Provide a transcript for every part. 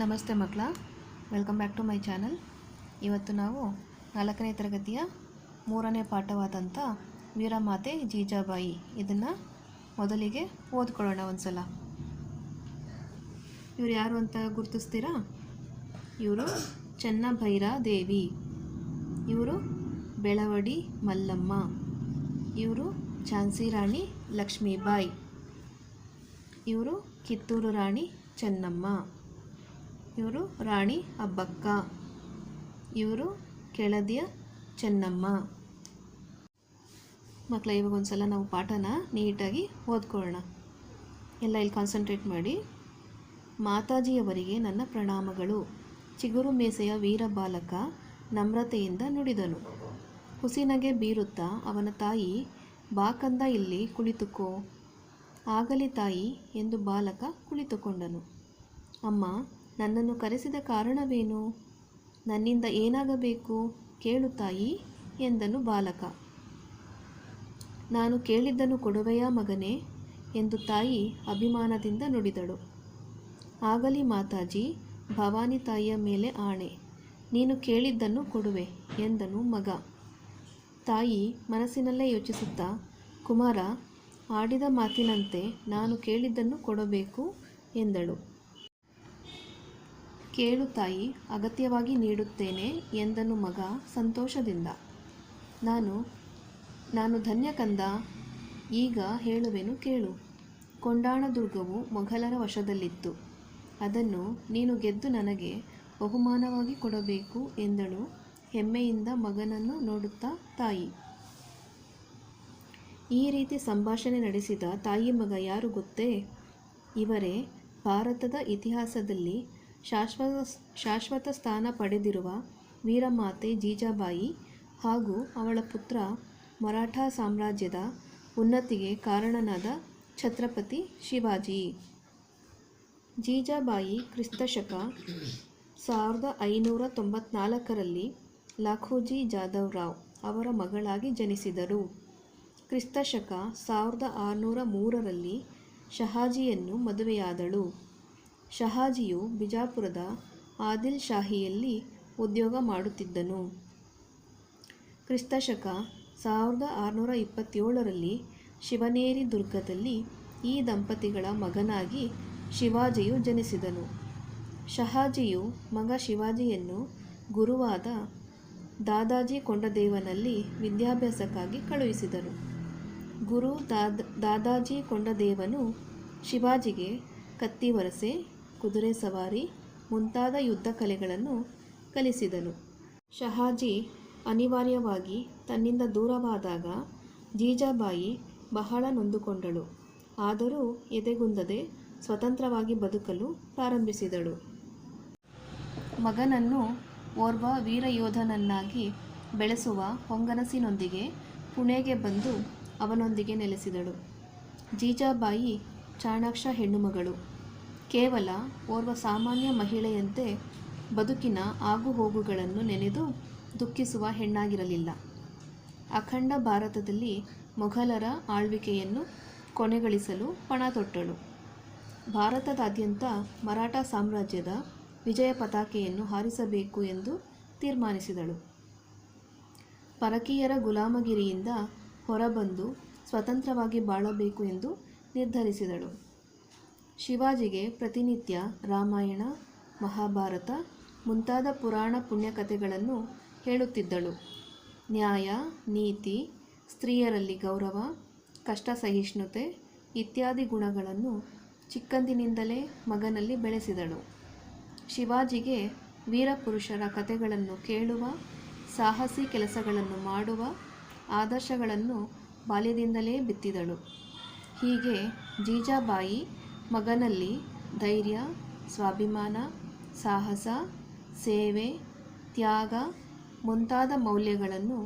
ನಮಸ್ತೆ ಮಕ್ಕಳ. Welcome back to my channel ಇವತ್ತು ನಾವು ನಾಲ್ಕನೇ ತರಗತಿಯ ಮೂರನೇ ಪಾಠವಾದಂಥ ವೀರಮಾತೆ ಜೀಜಾಬಾಯಿ ಇದನ್ನು ಮೊದಲಿಗೆ ಓದ್ಕೊಳ್ಳೋಣ ಒಂದು ಸಲ ಇವ್ರು ಯಾರು ಅಂತ ಗುರುತಿಸ್ತೀರಾ? ಇವರು ಚೆನ್ನಭೈರ ದೇವಿ. ಇವರು ಬೆಳವಡಿ ಮಲ್ಲಮ್ಮ. ಇವರು ಝಾನ್ಸಿ ರಾಣಿ ಲಕ್ಷ್ಮೀಬಾಯಿ. ಇವರು ಕಿತ್ತೂರು ರಾಣಿ ಚೆನ್ನಮ್ಮ. ಇವರು ರಾಣಿ ಅಬ್ಬಕ್ಕ ಇವರು ಕೆಳದಿಯ ಚೆನ್ನಮ್ಮ. ಮಕ್ಕಳ ಇವಾಗ ಒಂದ್ಸಲ ನಾವು ಪಾಠನ ನೀಟಾಗಿ ಓದ್ಕೊಳ್ಳೋಣ. ಎಲ್ಲ ಇಲ್ಲಿ ಕಾನ್ಸಂಟ್ರೇಟ್ ಮಾಡಿ. ಮಾತಾಜಿಯವರಿಗೆ ನನ್ನ ಪ್ರಣಾಮಗಳು. ಚಿಗುರು ಮೇಸೆಯ ವೀರ ಬಾಲಕ ನಮ್ರತೆಯಿಂದ ನುಡಿದನು. ಹುಸಿನಗೆ ಬೀರುತ್ತಾ ಅವನ ತಾಯಿ ಬಾಕಂದ ಇಲ್ಲಿ ಕುಳಿತುಕೋ. ಆಗಲಿ ತಾಯಿ ಎಂದು ಬಾಲಕ ಕುಳಿತುಕೊಂಡನು. ಅಮ್ಮ ನನ್ನನ್ನು ಕರೆಸಿದ ಕಾರಣವೇನು? ನನ್ನಿಂದ ಏನಾಗಬೇಕು? ಕೇಳು ತಾಯಿ, ಎಂದನು ಬಾಲಕ. ನಾನು ಕೇಳಿದ್ದನ್ನು ಕೊಡುವೆಯಾ ಮಗನೇ? ಎಂದು ತಾಯಿ ಅಭಿಮಾನದಿಂದ ನುಡಿದಳು. ಆಗಲಿ ಮಾತಾಜಿ, ಭವಾನಿ ತಾಯಿಯ ಮೇಲೆ ಆಣೆ. ನೀನು ಕೇಳಿದ್ದನ್ನು ಕೊಡುವೆ, ಎಂದನು ಮಗ. ತಾಯಿ ಮನಸ್ಸಿನಲ್ಲೇ ಯೋಚಿಸುತ್ತಾ, ಕುಮಾರ, ಆಡಿದ ಮಾತಿನಂತೆ ನಾನು ಕೇಳಿದ್ದನ್ನು ಕೊಡಬೇಕು, ಎಂದಳು. ಕೇಳು ತಾಯಿ, ಅಗತ್ಯವಾಗಿ ನೀಡುತ್ತೇನೆ ಎಂದನು ಮಗ ಸಂತೋಷದಿಂದ. ನಾನು ನಾನು ಧನ್ಯ ಕಂದ, ಈಗ ಹೇಳುವೆನು ಕೇಳು. ಕೊಂಡಾಣದುರ್ಗವು ಮೊಘಲರ ವಶದಲ್ಲಿತ್ತು. ಅದನ್ನು ನೀನು ಗೆದ್ದು ನನಗೆ ಬಹುಮಾನವಾಗಿ ಕೊಡಬೇಕು ಎಂದಳು ಹೆಮ್ಮೆಯಿಂದ ಮಗನನ್ನು ನೋಡುತ್ತಾ ತಾಯಿ. ಈ ರೀತಿ ಸಂಭಾಷಣೆ ನಡೆಸಿದ ತಾಯಿ ಮಗ ಯಾರು ಗೊತ್ತೇ? ಇವರೇ ಭಾರತದ ಇತಿಹಾಸದಲ್ಲಿ ಶಾಶ್ವತ ಶಾಶ್ವತ ಸ್ಥಾನ ಪಡೆದಿರುವ ವೀರಮಾತೆ ಜೀಜಾಬಾಯಿ ಹಾಗೂ ಅವಳ ಪುತ್ರ ಮರಾಠ ಸಾಮ್ರಾಜ್ಯದ ಉನ್ನತಿಗೆ ಕಾರಣನಾದ ಛತ್ರಪತಿ ಶಿವಾಜಿ. ಜೀಜಾಬಾಯಿ ಕ್ರಿಸ್ತಶಕ ಸಾವಿರದ ಐನೂರ ತೊಂಬತ್ನಾಲ್ಕರಲ್ಲಿ ಲಾಖೋಜಿ ಜಾಧವ್ ರಾವ್ ಅವರ ಮಗಳಾಗಿ ಜನಿಸಿದರು. ಕ್ರಿಸ್ತಶಕ ಸಾವಿರದ ಆರುನೂರ ಮೂರರಲ್ಲಿ ಶಹಾಜಿಯನ್ನು ಮದುವೆಯಾದಳು. ಶಹಾಜಿಯು ಬಿಜಾಪುರದ ಆದಿಲ್ ಶಾಹಿಯಲ್ಲಿ ಉದ್ಯೋಗ ಮಾಡುತ್ತಿದ್ದನು. ಕ್ರಿಸ್ತಶಕ ಸಾವಿರದ ಆರುನೂರ ಇಪ್ಪತ್ತೇಳರಲ್ಲಿ ಶಿವನೇರಿ ದುರ್ಗದಲ್ಲಿ ಈ ದಂಪತಿಗಳ ಮಗನಾಗಿ ಶಿವಾಜಿಯು ಜನಿಸಿದನು. ಶಹಾಜಿಯು ಮಗ ಶಿವಾಜಿಯನ್ನು ಗುರುವಾದ ದಾದಾಜಿ ಕೊಂಡದೇವನಲ್ಲಿ ವಿದ್ಯಾಭ್ಯಾಸಕ್ಕಾಗಿ ಕಳುಹಿಸಿದರು ಗುರು ದಾದ, ದಾದಾಜಿ ಕೊಂಡದೇವನು ಶಿವಾಜಿಗೆ ಕತ್ತಿವರಸೆ ಕುದುರೆ ಸವಾರಿ ಮುಂತಾದ ಯುದ್ಧ ಕಲೆಗಳನ್ನು ಕಲಿಸಿದನು. ಶಹಾಜಿ ಅನಿವಾರ್ಯವಾಗಿ ತನ್ನಿಂದ ದೂರವಾದಾಗ ಜೀಜಾಬಾಯಿ ಬಹಳ ನೊಂದುಕೊಂಡಳು. ಆದರೂ ಎದೆಗುಂದದೆ ಸ್ವತಂತ್ರವಾಗಿ ಬದುಕಲು ಪ್ರಾರಂಭಿಸಿದಳು. ಮಗನನ್ನು ಓರ್ವ ವೀರಯೋಧನನ್ನಾಗಿ ಬೆಳೆಸುವ ಹೊಂಗನಸಿನೊಂದಿಗೆ ಪುಣೆಗೆ ಬಂದು ಅವನೊಂದಿಗೆ ನೆಲೆಸಿದಳು. ಜೀಜಾಬಾಯಿ ಚಾಣಾಕ್ಷ ಹೆಣ್ಣುಮಗಳು. ಕೇವಲ ಓರ್ವ ಸಾಮಾನ್ಯ ಮಹಿಳೆಯಂತೆ ಬದುಕಿನ ಆಗುಹೋಗುಗಳನ್ನು ನೆನೆದು ದುಃಖಿಸುವ ಹೆಣ್ಣಾಗಿರಲಿಲ್ಲ. ಅಖಂಡ ಭಾರತದಲ್ಲಿ ಮೊಘಲರ ಆಳ್ವಿಕೆಯನ್ನು ಕೊನೆಗಳಿಸಲು ಪಣ ತೊಟ್ಟಳು. ಭಾರತದಾದ್ಯಂತ ಮರಾಠ ಸಾಮ್ರಾಜ್ಯದ ವಿಜಯ ಪತಾಕೆಯನ್ನು ಹಾರಿಸಬೇಕು ಎಂದು ತೀರ್ಮಾನಿಸಿದಳು. ಪರಕೀಯರ ಗುಲಾಮಗಿರಿಯಿಂದ ಹೊರಬಂದು ಸ್ವತಂತ್ರವಾಗಿ ಬಾಳಬೇಕು ಎಂದು ನಿರ್ಧರಿಸಿದಳು. ಶಿವಾಜಿಗೆ ಪ್ರತಿನಿತ್ಯ ರಾಮಾಯಣ, ಮಹಾಭಾರತ ಮುಂತಾದ ಪುರಾಣ ಪುಣ್ಯಕಥೆಗಳನ್ನು ಹೇಳುತ್ತಿದ್ದಳು. ನ್ಯಾಯ, ನೀತಿ, ಸ್ತ್ರೀಯರಲ್ಲಿ ಗೌರವ ಕಷ್ಟ ಸಹಿಷ್ಣುತೆ ಇತ್ಯಾದಿ ಗುಣಗಳನ್ನು ಚಿಕ್ಕಂದಿನಿಂದಲೇ ಮಗನಲ್ಲಿ ಬೆಳೆಸಿದಳು. ಶಿವಾಜಿಗೆ ವೀರಪುರುಷರ ಕಥೆಗಳನ್ನು ಕೇಳುವ, ಸಾಹಸಿ ಕೆಲಸಗಳನ್ನು ಮಾಡುವ ಆದರ್ಶಗಳನ್ನು ಬಾಲ್ಯದಿಂದಲೇ ಬಿತ್ತಿದಳು. ಹೀಗೆ ಜೀಜಾಬಾಯಿ ಮಗನಲ್ಲಿ ಧೈರ್ಯ, ಸ್ವಾಭಿಮಾನ, ಸಾಹಸ, ಸೇವೆ, ತ್ಯಾಗ ಮುಂತಾದ ಮೌಲ್ಯಗಳನ್ನು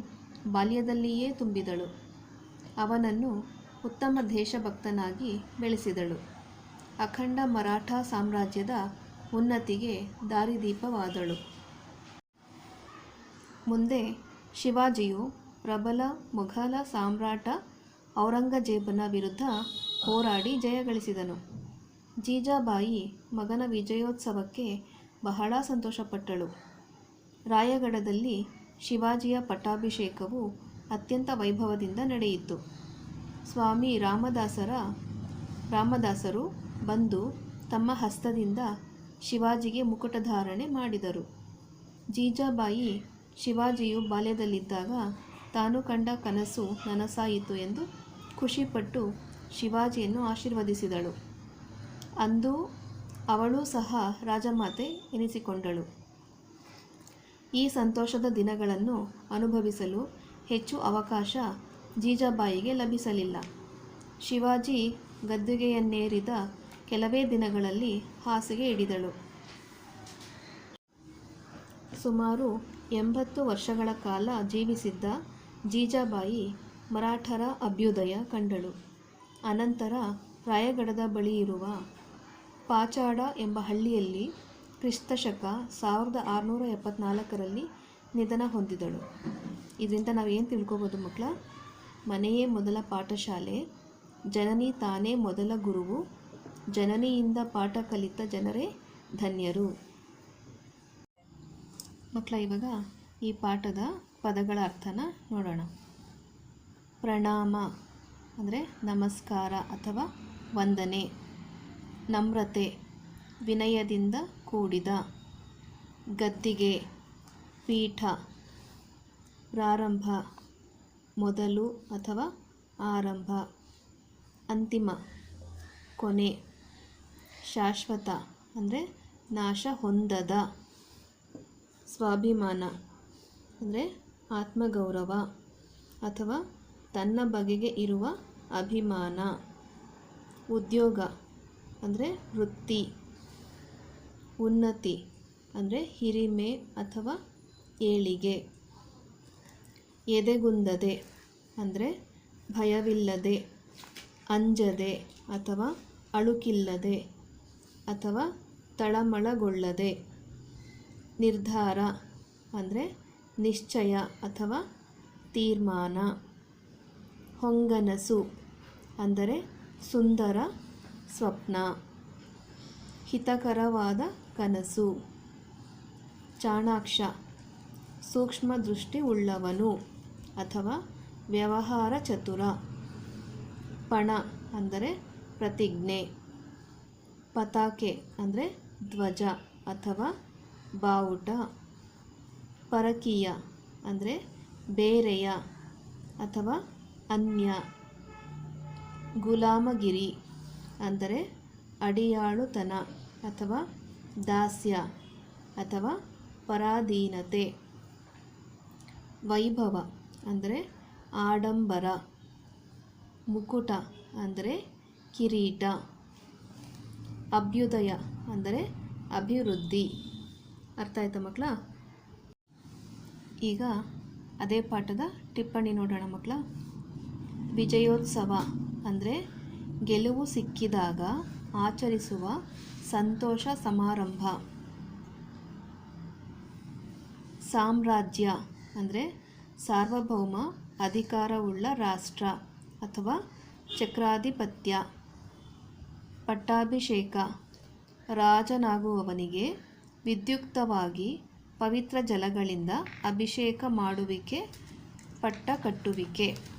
ಬಾಲ್ಯದಲ್ಲಿಯೇ ತುಂಬಿದಳು. ಅವನನ್ನು ಉತ್ತಮ ದೇಶಭಕ್ತನಾಗಿ ಬೆಳೆಸಿದಳು. ಅಖಂಡ ಮರಾಠ ಸಾಮ್ರಾಜ್ಯದ ಉನ್ನತಿಗೆ ದಾರಿದೀಪವಾದಳು. ಮುಂದೆ ಶಿವಾಜಿಯು ಪ್ರಬಲ ಮೊಘಲ ಸಾಮ್ರಾಟ ಔರಂಗಜೇಬನ ವಿರುದ್ಧ ಹೋರಾಡಿ ಜಯಗಳಿಸಿದನು ಜೀಜಾಬಾಯಿ ಮಗನ ವಿಜಯೋತ್ಸವಕ್ಕೆ ಬಹಳ ಸಂತೋಷಪಟ್ಟಳು. ರಾಯಗಡದಲ್ಲಿ ಶಿವಾಜಿಯ ಪಟ್ಟಾಭಿಷೇಕವು ಅತ್ಯಂತ ವೈಭವದಿಂದ ನಡೆಯಿತು. ಸ್ವಾಮಿ ರಾಮದಾಸರ, ರಾಮದಾಸರು ಬಂದು ತಮ್ಮ ಹಸ್ತದಿಂದ ಶಿವಾಜಿಗೆ ಮುಕುಟಧಾರಣೆ ಮಾಡಿದರು. ಜೀಜಾಬಾಯಿ ಶಿವಾಜಿಯು ಬಾಲ್ಯದಲ್ಲಿದ್ದಾಗ ತಾನು ಕಂಡ ಕನಸು ನನಸಾಯಿತು ಎಂದು ಖುಷಿಪಟ್ಟು ಶಿವಾಜಿಯನ್ನು ಆಶೀರ್ವದಿಸಿದಳು. ಅಂದು ಅವಳು ಸಹ ರಾಜಮಾತೆ ಎನಿಸಿಕೊಂಡಳು. ಈ ಸಂತೋಷದ ದಿನಗಳನ್ನು ಅನುಭವಿಸಲು ಹೆಚ್ಚು ಅವಕಾಶ ಜೀಜಾಬಾಯಿಗೆ ಲಭಿಸಲಿಲ್ಲ. ಶಿವಾಜಿ ಗದ್ದುಗೆಯನ್ನೇರಿದ ಕೆಲವೇ ದಿನಗಳಲ್ಲಿ ಹಾಸಿಗೆ ಹಿಡಿದಳು. ಸುಮಾರು ಎಂಬತ್ತು ವರ್ಷಗಳ ಕಾಲ ಜೀವಿಸಿದ್ದ ಜೀಜಾಬಾಯಿ ಮರಾಠರ ಅಭ್ಯುದಯ ಕಂಡಳು. ಅನಂತರ ರಾಯಗಡದ ಬಳಿ ಇರುವ ಪಾಚಾಡ ಎಂಬ ಹಳ್ಳಿಯಲ್ಲಿ ಕ್ರಿಸ್ತಶಕ ಸಾವಿರದ ಆರುನೂರ ಎಪ್ಪತ್ನಾಲ್ಕರಲ್ಲಿ ನಿಧನ ಹೊಂದಿದಳು. ಇದರಿಂದ ನಾವು ಏನು ತಿಳ್ಕೊಬೋದು ಮಕ್ಕಳ ಮನೆಯೇ ಮೊದಲ ಪಾಠಶಾಲೆ, ಜನನಿ ತಾನೇ ಮೊದಲ ಗುರುವು, ಜನನಿಯಿಂದ ಪಾಠ ಕಲಿತ ಜನರೇ ಧನ್ಯರು. ಮಕ್ಕಳ ಇವಾಗ ಈ ಪಾಠದ ಪದಗಳ ಅರ್ಥನ ನೋಡೋಣ. ಪ್ರಣಾಮ ಅಂದರೆ ನಮಸ್ಕಾರ ಅಥವಾ ವಂದನೆ. ನಮ್ರತೆ ವಿನಯದಿಂದ ಕೂಡಿದ ಗದ್ದಿಗೆ ಪೀಠ ಪ್ರಾರಂಭ, ಮೊದಲು ಅಥವಾ ಆರಂಭ, ಅಂತಿಮ ಕೊನೆ, ಶಾಶ್ವತ ಅಂದರೆ ನಾಶ ಹೊಂದದ, ಸ್ವಾಭಿಮಾನ ಅಂದರೆ ಆತ್ಮಗೌರವ ಅಥವಾ ತನ್ನ ಬಗೆಗೆ ಇರುವ ಅಭಿಮಾನ, ಉದ್ಯೋಗ ಅಂದರೆ ವೃತ್ತಿ, ಉನ್ನತಿ ಅಂದರೆ ಹಿರಿಮೆ ಅಥವಾ ಏಳಿಗೆ. ಎದೆಗುಂದದೆ ಅಂದರೆ ಭಯವಿಲ್ಲದೆ, ಅಂಜದೆ ಅಥವಾ ಅಳುಕಿಲ್ಲದೆ ಅಥವಾ ತಳಮಳಗೊಳ್ಳದೆ. ನಿರ್ಧಾರ ಅಂದರೆ ನಿಶ್ಚಯ ಅಥವಾ ತೀರ್ಮಾನ. ಹೊಂಗನಸು ಅಂದರೆ ಸುಂದರ ಸ್ವಪ್ನ, ಹಿತಕರವಾದ ಕನಸು, ಚಾಣಾಕ್ಷ, ಸೂಕ್ಷ್ಮ ದೃಷ್ಟಿ ಉಳ್ಳವನು ಅಥವಾ ವ್ಯವಹಾರ ಚತುರ, ಪಣ ಅಂದರೆ ಪ್ರತಿಜ್ಞೆ, ಪತಾಕೆ ಅಂದರೆ ಧ್ವಜ ಅಥವಾ ಬಾವುಟ, ಪರಕೀಯ ಅಂದರೆ ಬೇರೆಯ ಅಥವಾ ಅನ್ಯ, ಗುಲಾಮಗಿರಿ ಅಂದರೆ ಅಡಿಯಾಳುತನ ಅಥವಾ ದಾಸ್ಯ ಅಥವಾ ಪರಾಧೀನತೆ. ವೈಭವ ಅಂದರೆ ಆಡಂಬರ. ಮುಕುಟ ಅಂದರೆ ಕಿರೀಟ. ಅಭ್ಯುದಯ ಅಂದರೆ ಅಭಿವೃದ್ಧಿ. ಅರ್ಥ ಆಯ್ತಾ ಮಕ್ಕಳ? ಈಗ ಅದೇ ಪಾಠದ ಟಿಪ್ಪಣಿ ನೋಡೋಣ ಮಕ್ಕಳ. ವಿಜಯೋತ್ಸವ ಅಂದರೆ ಗೆಲುವು ಸಿಕ್ಕಿದಾಗ ಆಚರಿಸುವ ಸಂತೋಷ ಸಮಾರಂಭ. ಸಾಮ್ರಾಜ್ಯ ಅಂದರೆ ಸಾರ್ವಭೌಮ ಅಧಿಕಾರವುಳ್ಳ ರಾಷ್ಟ್ರ ಅಥವಾ ಚಕ್ರಾಧಿಪತ್ಯ. ಪಟ್ಟಾಭಿಷೇಕ. ರಾಜನಾಗುವವನಿಗೆ ವಿದ್ಯುಕ್ತವಾಗಿ ಪವಿತ್ರ ಜಲಗಳಿಂದ ಅಭಿಷೇಕ ಮಾಡುವಿಕೆ ಪಟ್ಟ ಕಟ್ಟುವಿಕೆ